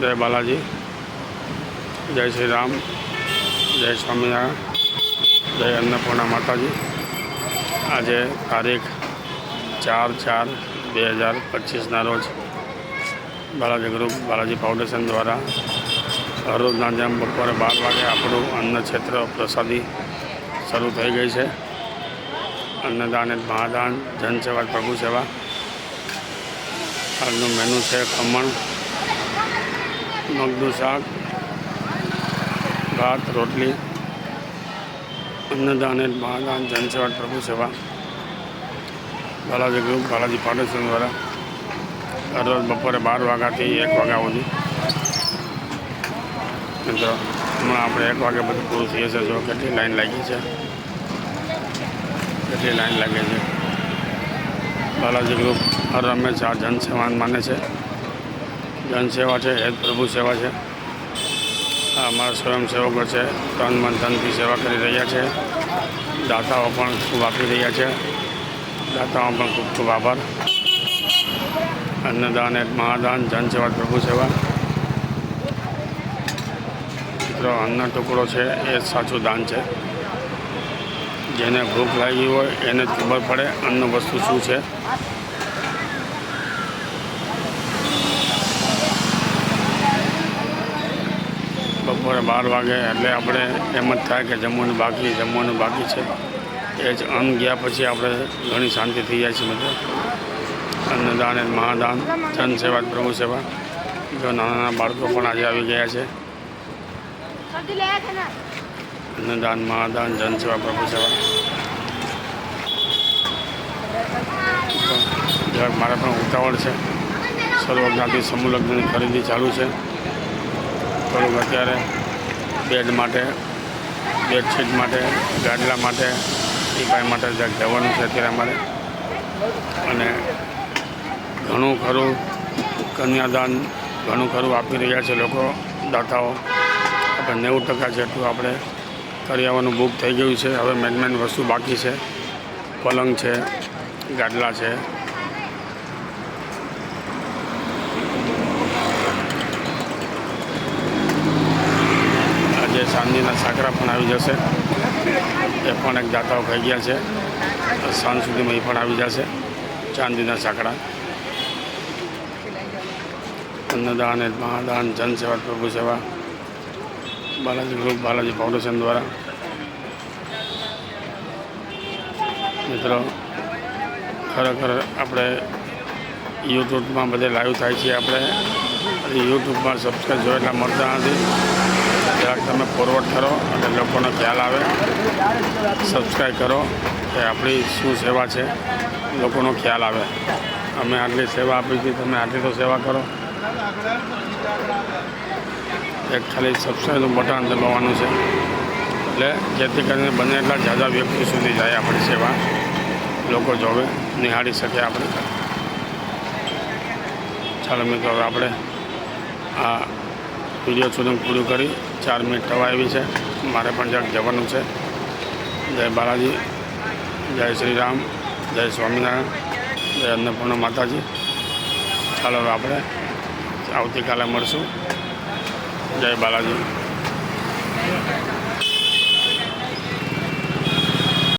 જય બાલાજી. જય શ્રી રામ. જય સ્વામિનારાયણ. જય અન્નપૂર્ણા માતાજી. આજે તારીખ ચાર ચાર બે હજાર પચીસના રોજ બાલાજી ગ્રુપ, બાલાજી ફાઉન્ડેશન દ્વારા હરરોજના જેમ બપોરે બાર વાગે આપણું અન્ન ક્ષેત્ર પ્રસાદી શરૂ થઈ ગઈ છે. અન્નદાન, મહાદાન, જનસેવા, પ્રભુ સેવા આજનું મેનુ છે ખમણ, મગનું શાક, ભાત, રોટલી, અન્નદાન મહાદાન, જનસેવા, પ્રભુ સેવા. બાલાજી ગ્રુપ, બાલાજી ફાઉન્ડેશન દ્વારા દરરોજ બપોરે બાર વાગ્યાથી એક વાગ્યા સુધી. મિત્રો, હમણાં આપણે એક વાગે બધું પૂરું થઈએ છીએ જો કેટલી લાઈન લાગી છે? કેટલી લાઈન લાગે છે? બાલાજી ગ્રુપ હર હંમેશા જનસેવાન માને છે. જનસેવા છે, એ જ પ્રભુ સેવા છે. આ અમારા સ્વયંસેવકો છે, તન મન ધનથી સેવા કરી રહ્યા છે. દાતાઓ પણ ખૂબ આપી રહ્યા છે. દાતાઓ પણ ખૂબ ખૂબ આભાર. અન્નદાન એ મહાદાન, જનસેવા પ્રભુ સેવા. મિત્રો અન્ન ટુકડો છે, એ સાચું દાન છે. જેને ભૂખ લાગી હોય એને જ ખબર પડે અન્ન વસ્તુ શું છે. બપોરે બાર વાગે એટલે આપણે એમ જ થાય કે જમવાનું બાકી જમવાનું બાકી છે. એ જ અન્ન ગયા પછી આપણે ઘણી શાંતિ થઈ જાય છે મિત્રો. અન્નદાન એ મહાદાન, જન સેવા પ્રભુ સેવા. જો નાના નાના બાળકો પણ આજે આવી ગયા છે. અન્નદાન મહાદાન, જન સેવા, પ્રભુ સેવા. જરાક મારે પણ ઉતાવળ છે સર્વજ્ઞાતિ સમૂહલગ્નની ખરીદી ચાલુ છે થોડુંક અત્યારે બેડ માટે, બેડશીટ માટે, ગાડલા માટે ભાઈ માટે જરાક જવાનું છે અત્યારે અમારે. અને ઘણું ખરું કન્યાદાન ઘણું ખરું આપી રહ્યા છે લોકો દાતાઓ. આપણે નેવું ટકા જેટલું આપણે કરી આવવાનું બુક થઈ ગયું છે. હવે મેન મેન વસ્તુ બાકી છે. પલંગ છે, ગાડલા છે. આજે સાંજના સાકરા પણ આવી જશે. એ પણ એક દાતાઓ ખાઈ ગયા છે. સાંજ સુધીમાં એ પણ આવી જશે. ચાંદીના સાંકડા અન્નદાન મહાદાન, જનસેવા, પ્રભુ સેવા. બાલાજી ગ્રુપ બાલાજી ફાઉન્ડેશન દ્વારા મિત્રો ખરેખર આપણે યુટ્યુબમાં બધે લાઈવ થાય છે આપણે. યુટ્યુબમાં સબસ્ક્રાઈબ જો એટલા મળતા નથી. જરાક તમે ફોરવર્ડ કરો અને લોકોનો ખ્યાલ આવે. સબસ્ક્રાઈબ કરો કે આપણી શું સેવા છે. લોકોનો ખ્યાલ આવે. અમે આટલી સેવા આપી હતી તમે આટલી તો સેવા કરો. એક ખાલી સબસ્ક્રાઈબનું બટન દબાવવાનું છે. એટલે જેથી કરીને બને એટલા જાદા વ્યક્તિ સુધી જાય આપણી સેવા. લોકો જોવે, નિહાળી શકે આપણે. ચાલો મિત્રો, હવે આપણે આ વીડિયો સુધી પૂરું કરી. ચાર મિનિટ થવા આવી છે. મારે પણ જ્યાં જવાનું છે. જય બાલાજી, જય શ્રી રામ, જય સ્વામિનારાયણ, જય અન્નપૂર્ણા માતાજી. ચાલો હવે આપણે આવતીકાલે મળશું. જય બાલાજી.